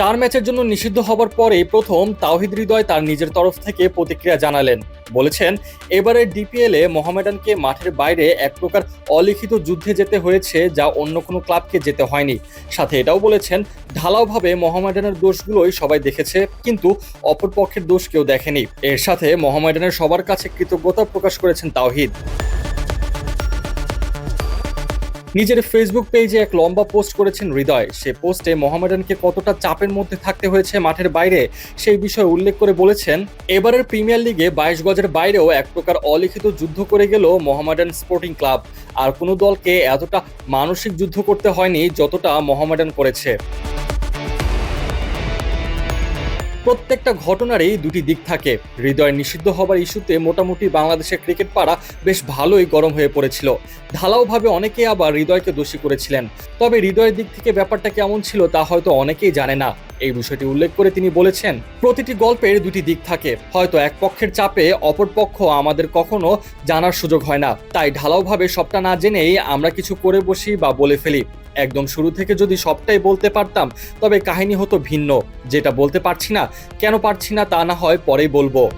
চার ম্যাচের জন্য নিষিদ্ধ হবার পরেই প্রথম তাওহিদ হৃদয় তার নিজের তরফ থেকে প্রতিক্রিয়া জানালেন। বলেছেন এবারের ডিপিএলে মোহামেডানকে মাঠের বাইরে এক প্রকার অলিখিত যুদ্ধে যেতে হয়েছে যা অন্য কোনো ক্লাবকে যেতে হয়নি। সাথে এটাও বলেছেন, ঢালাওভাবে মোহামেডানের দোষগুলোই সবাই দেখেছে, কিন্তু অপরপক্ষের দোষ কেউ দেখেনি। এর সাথে মোহামেডানের সবার কাছে কৃতজ্ঞতা প্রকাশ করেছেন তাওহিদ। নিজের ফেসবুক পেজে এক লম্বা পোস্ট করেছেন হৃদয়। সে পোস্টে মোহামেডানকে কতটা চাপের মধ্যে থাকতে হয়েছে মাঠের বাইরে, সেই বিষয়ে উল্লেখ করে বলেছেন, এবারের প্রিমিয়ার লিগে বাইশ গজের বাইরেও এক প্রকার অলিখিত যুদ্ধ করে গেল মোহামেডান স্পোর্টিং ক্লাব আর কোনো দলকে এতটা মানসিক যুদ্ধ করতে হয়নি যতটা মোহামেডান করেছে। প্রত্যেকটা ঘটনারই দুটি দিক থাকে। হৃদয় নিষিদ্ধ হবার ইস্যুতে মোটামুটি বাংলাদেশের ক্রিকেট পাড়া বেশ ভালোই গরম হয়ে পড়েছিল। ঢালাওভাবে অনেকে আবার হৃদয়কে দোষী করেছিলেন। তবে হৃদয়ের দিক থেকে ব্যাপারটা কেমন ছিল তা হয়তো অনেকেই জানে না। এই বিষয়টি উল্লেখ করে তিনি বলেছেন, প্রতিটি গল্পের দুটি দিক থাকে। হয়তো এক পক্ষের চাপে অপর পক্ষ আমাদের কখনো জানার সুযোগ হয় না। তাই ঢালাওভাবে সবটা না জেনেই আমরা কিছু করে বসি বা বলে ফেলি। একদম শুরু থেকে যদি সবটাই বলতে পারতাম, তবে কাহিনী হতো ভিন্ন। যেটা বলতে পারছি না, কেন পারছি না তা না হয় পরেই বলব।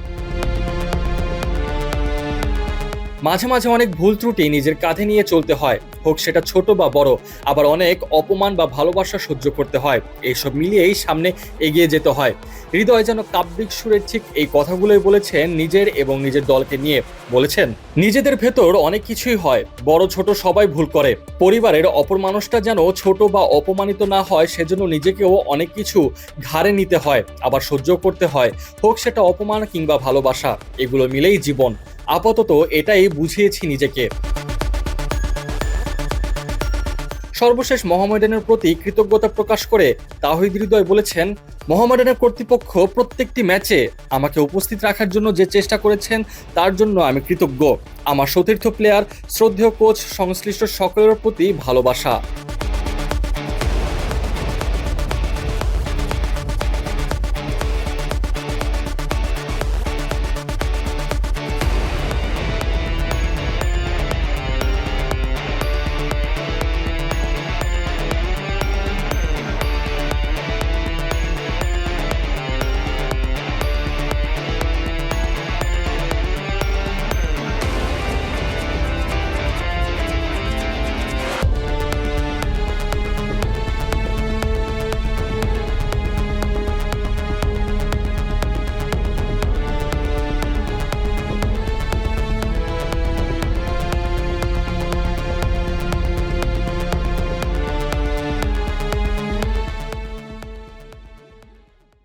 মাঝে মাঝে অনেক ভুল ত্রুটি নিজের কাঁধে নিয়ে চলতে হয়। হোক সেটা ছোট বা বড়, আবার অনেক অপমান বা ভালোবাসা সহ্য করতে হয়। এইসব মিলিয়েই সামনে এগিয়ে যেতে হয়। হৃদয় যেন কাব্যিক সুরের ঠিক এই কথাগুলোই বলেছেন নিজের এবং নিজের দলকে নিয়ে। বলেছেন, নিজেদের ভেতর অনেক কিছুই হয়, বড় ছোট সবাই ভুল করে। পরিবারের অপর মানুষটা যেন ছোট বা অপমানিত না হয়, সেজন্য নিজেকেও অনেক কিছু ঘাড়ে নিতে হয়, আবার সহ্য করতে হয়। হোক সেটা অপমান কিংবা ভালোবাসা, এগুলো মিলেই জীবন। আপাতত এটাই বুঝিয়েছি নিজেকে। সর্বশেষ মোহামেডানের প্রতি কৃতজ্ঞতা প্রকাশ করে তাহিদ হৃদয় বলেছেন মোহামেডানের কর্তৃপক্ষ প্রত্যেকটি ম্যাচে আমাকে উপস্থিত রাখার জন্য যে চেষ্টা করেছেন, তার জন্য আমি কৃতজ্ঞ। আমার সতীর্থ প্লেয়ার, শ্রদ্ধেয় কোচ, সংশ্লিষ্ট সকলের প্রতি ভালোবাসা।